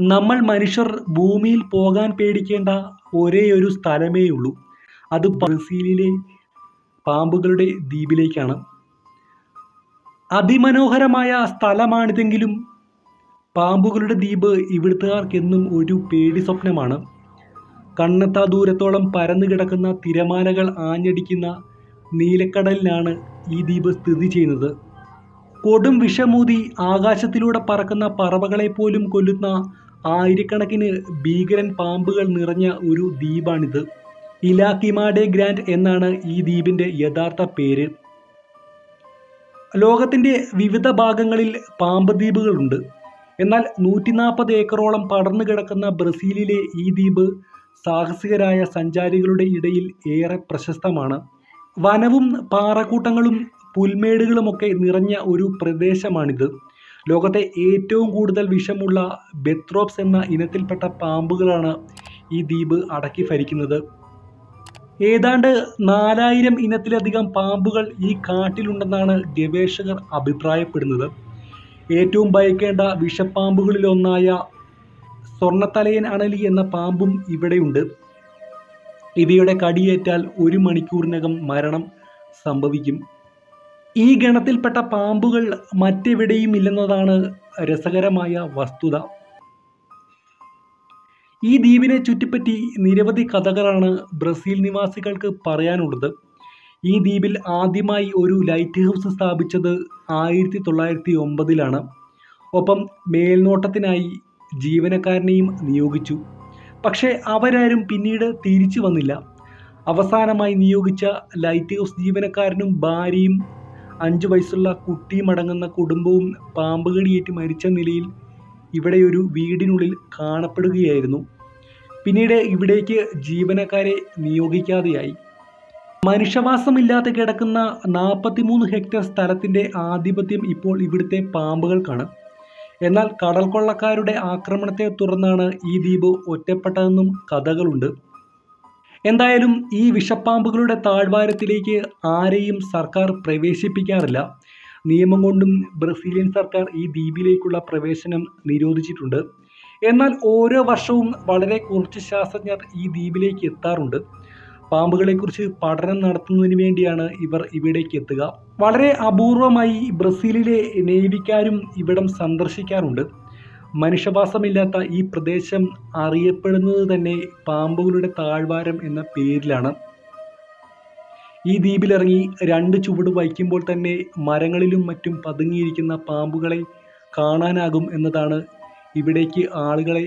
നമ്മൾ മനുഷ്യർ ഭൂമിയിൽ പോകാൻ പേടിക്കേണ്ട ഒരേ ഒരു സ്ഥലമേ ഉള്ളൂ അത് ബ്രസീലിലെ പാമ്പുകളുടെ ദ്വീപിലേക്കാണ്. അതിമനോഹരമായ സ്ഥലമാണിതെങ്കിലും പാമ്പുകളുടെ ദ്വീപ് ഇവിടുത്തുകാർക്കെന്നും ഒരു പേടി സ്വപ്നമാണ്. കണ്ണെത്താ ദൂരത്തോളം പരന്നു കിടക്കുന്ന തിരമാലകൾ ആഞ്ഞടിക്കുന്ന നീലക്കടലിലാണ് ഈ ദ്വീപ് സ്ഥിതി ചെയ്യുന്നത്. കൊടും വിഷമൂതി ആകാശത്തിലൂടെ പറക്കുന്ന പറവകളെ പോലും കൊല്ലുന്ന ആയിരക്കണക്കിന് ഭീകരൻ പാമ്പുകൾ നിറഞ്ഞ ഒരു ദ്വീപാണിത്. ഇലാക്കിമാഡെ ഗ്രാൻഡ് എന്നാണ് ഈ ദ്വീപിന്റെ യഥാർത്ഥ പേര്. ലോകത്തിന്റെ വിവിധ ഭാഗങ്ങളിൽ പാമ്പ് ദ്വീപുകളുണ്ട്. എന്നാൽ നൂറ്റി നാൽപ്പത് ഏക്കറോളം പടർന്നു കിടക്കുന്ന ബ്രസീലിലെ ഈ ദ്വീപ് സാഹസികരായ സഞ്ചാരികളുടെ ഇടയിൽ ഏറെ പ്രശസ്തമാണ്. വനവും പാറക്കൂട്ടങ്ങളും പുൽമേടുകളുമൊക്കെ നിറഞ്ഞ ഒരു പ്രദേശമാണിത്. ലോകത്തെ ഏറ്റവും കൂടുതൽ വിഷമുള്ള ബെത്രോപ്സ് എന്ന ഇനത്തിൽപ്പെട്ട പാമ്പുകളാണ് ഈ ദ്വീപ് അടക്കി ഭരിക്കുന്നത്. ഏതാണ്ട് നാലായിരം ഇനത്തിലധികം പാമ്പുകൾ ഈ കാട്ടിലുണ്ടെന്നാണ് ഗവേഷകർ അഭിപ്രായപ്പെടുന്നത്. ഏറ്റവും ഭയക്കേണ്ട വിഷപ്പാമ്പുകളിലൊന്നായ സ്വർണത്തലയൻ അണലി എന്ന പാമ്പും ഇവിടെയുണ്ട്. ഇവയുടെ കടിയേറ്റാൽ ഒരു മണിക്കൂറിനകം മരണം സംഭവിക്കും. ഈ ഗണത്തിൽപ്പെട്ട പാമ്പുകൾ മറ്റെവിടെയും ഇല്ലെന്നതാണ് രസകരമായ വസ്തുത. ഈ ദ്വീപിനെ ചുറ്റിപ്പറ്റി നിരവധി കഥകളാണ് ബ്രസീൽ നിവാസികൾക്ക് പറയാനുള്ളത്. ഈ ദ്വീപിൽ ആദ്യമായി ഒരു ലൈറ്റ് ഹൗസ് സ്ഥാപിച്ചത് ആയിരത്തി തൊള്ളായിരത്തി ഒമ്പതിലാണ് ഒപ്പം മേൽനോട്ടത്തിനായി ജീവനക്കാരനെയും നിയോഗിച്ചു. പക്ഷേ അവരാരും പിന്നീട് തിരിച്ചു വന്നില്ല. അവസാനമായി നിയോഗിച്ച ലൈറ്റ് ഹൗസ് ജീവനക്കാരനും ഭാര്യയും അഞ്ച് വയസ്സുള്ള കുട്ടിയും അടങ്ങുന്ന കുടുംബവും പാമ്പ് കടിയേറ്റ് മരിച്ച നിലയിൽ ഇവിടെ ഒരു വീടിനുള്ളിൽ കാണപ്പെടുകയായിരുന്നു. പിന്നീട് ഇവിടേക്ക് ജീവനക്കാരെ നിയോഗിക്കാതെയായി. മനുഷ്യവാസമില്ലാതെ കിടക്കുന്ന നാൽപ്പത്തിമൂന്ന് ഹെക്ടർ സ്ഥലത്തിന്റെ ആധിപത്യം ഇപ്പോൾ ഇവിടുത്തെ പാമ്പുകൾക്കാണ്. എന്നാൽ കടൽ കൊള്ളക്കാരുടെ ആക്രമണത്തെ തുടർന്നാണ് ഈ ദ്വീപ് ഒറ്റപ്പെട്ടതെന്നും കഥകളുണ്ട്. എന്തായാലും ഈ വിഷപ്പാമ്പുകളുടെ താഴ്വാരത്തിലേക്ക് ആരെയും സർക്കാർ പ്രവേശിപ്പിക്കാറില്ല. നിയമം കൊണ്ടും ബ്രസീലിയൻ സർക്കാർ ഈ ദ്വീപിലേക്കുള്ള പ്രവേശനം നിരോധിച്ചിട്ടുണ്ട്. എന്നാൽ ഓരോ വർഷവും വളരെ കുറച്ച് ശാസ്ത്രജ്ഞർ ഈ ദ്വീപിലേക്ക് എത്താറുണ്ട്. പാമ്പുകളെക്കുറിച്ച് പഠനം നടത്തുന്നതിന് വേണ്ടിയാണ് ഇവർ ഇവിടേക്ക് എത്തുക. വളരെ അപൂർവമായി ബ്രസീലിലെ നേവിക്കാരും ഇവിടം സന്ദർശിക്കാറുണ്ട്. മനുഷ്യവാസമില്ലാത്ത ഈ പ്രദേശം അറിയപ്പെടുന്നത് തന്നെ പാമ്പുകളുടെ താഴ്വാരം എന്ന പേരിലാണ്. ഈ ദ്വീപിലിറങ്ങി രണ്ട് ചുവട് വയ്ക്കുമ്പോൾ തന്നെ മരങ്ങളിലും മറ്റും പതുങ്ങിയിരിക്കുന്ന പാമ്പുകളെ കാണാനാകും എന്നതാണ് ഇവിടേക്ക് ആളുകളെ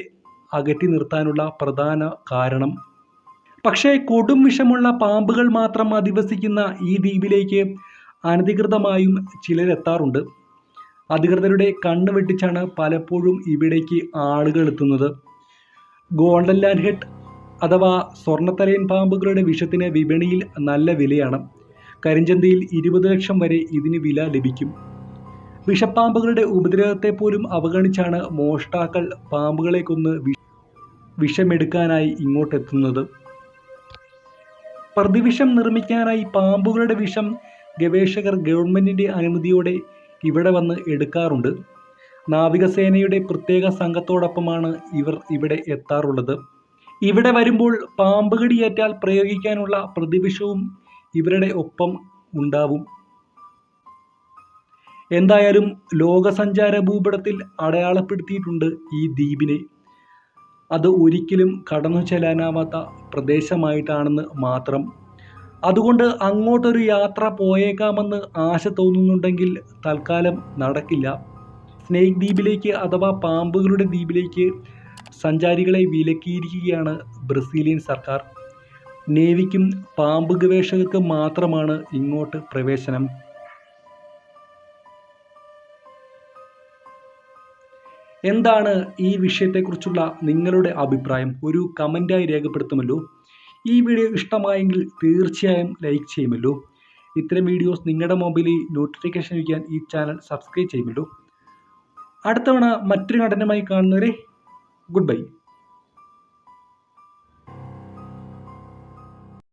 അകറ്റി നിർത്താനുള്ള പ്രധാന കാരണം. പക്ഷേ കൊടും വിഷമുള്ള പാമ്പുകൾ മാത്രം അധിവസിക്കുന്ന ഈ ദ്വീപിലേക്ക് അനധികൃതമായും ചിലരെത്താറുണ്ട്. അധികൃതരുടെ കണ്ണ് വെട്ടിച്ചാണ് പലപ്പോഴും ഇവിടേക്ക് ആളുകൾ എത്തുന്നത്. ഗോൾഡൻ ലാൻഡ് ഹെഡ് അഥവാ സ്വർണത്തലയൻ പാമ്പുകളുടെ വിഷത്തിന് വിപണിയിൽ നല്ല വിലയാണ്. കരിഞ്ചന്തയിൽ ഇരുപത് ലക്ഷം വരെ ഇതിന് വില ലഭിക്കും. വിഷപ്പാമ്പുകളുടെ ഉപദ്രവത്തെ പോലും അവഗണിച്ചാണ് മോഷ്ടാക്കൾ പാമ്പുകളെ കൊന്ന് വിഷമെടുക്കാനായി ഇങ്ങോട്ടെത്തുന്നത്. പ്രതിവിഷം നിർമ്മിക്കാനായി പാമ്പുകളുടെ വിഷം ഗവേഷകർ ഗവൺമെന്റിന്റെ അനുമതിയോടെ ഇവിടെ വന്ന് എടുക്കാറുണ്ട്. നാവികസേനയുടെ പ്രത്യേക സംഘത്തോടൊപ്പമാണ് ഇവർ ഇവിടെ എത്താറുള്ളത്. ഇവിടെ വരുമ്പോൾ പാമ്പ് കടിയേറ്റാൽ പ്രയോഗിക്കാനുള്ള പ്രതിവിഷവും ഇവരുടെ ഒപ്പം ഉണ്ടാവും. എന്തായാലും ലോകസഞ്ചാര ഭൂപടത്തിൽ അടയാളപ്പെടുത്തിയിട്ടുണ്ട് ഈ ദ്വീപിനെ. അത് ഒരിക്കലും കടന്നു ചെല്ലാനാവാത്ത പ്രദേശമായിട്ടാണെന്ന് മാത്രം അതുകൊണ്ട് അങ്ങോട്ടൊരു യാത്ര പോയേക്കാമെന്ന് ആശ തോന്നുന്നുണ്ടെങ്കിൽ തൽക്കാലം നടക്കില്ല. സ്നേക് ദ്വീപിലേക്ക് അഥവാ പാമ്പുകളുടെ ദ്വീപിലേക്ക് സഞ്ചാരികളെ വിലക്കിയിരിക്കുകയാണ് ബ്രസീലിയൻ സർക്കാർ. നേവിക്കും പാമ്പ് ഗവേഷകർക്കും മാത്രമാണ് ഇങ്ങോട്ട് പ്രവേശനം. എന്താണ് ഈ വിഷയത്തെക്കുറിച്ചുള്ള നിങ്ങളുടെ അഭിപ്രായം? ഒരു കമന്റായി രേഖപ്പെടുത്തുമല്ലോ. ഈ വീഡിയോ ഇഷ്ടമായെങ്കിൽ തീർച്ചയായും ലൈക്ക് ചെയ്യുമല്ലോ. ഇത്തരം വീഡിയോസ് നിങ്ങളുടെ മൊബൈലിൽ നോട്ടിഫിക്കേഷൻ ലഭിക്കാൻ ഈ ചാനൽ സബ്സ്ക്രൈബ് ചെയ്യുമല്ലോ. അടുത്തവണ മറ്റൊരു നടനുമായി കാണുന്നവരെ ഗുഡ് ബൈ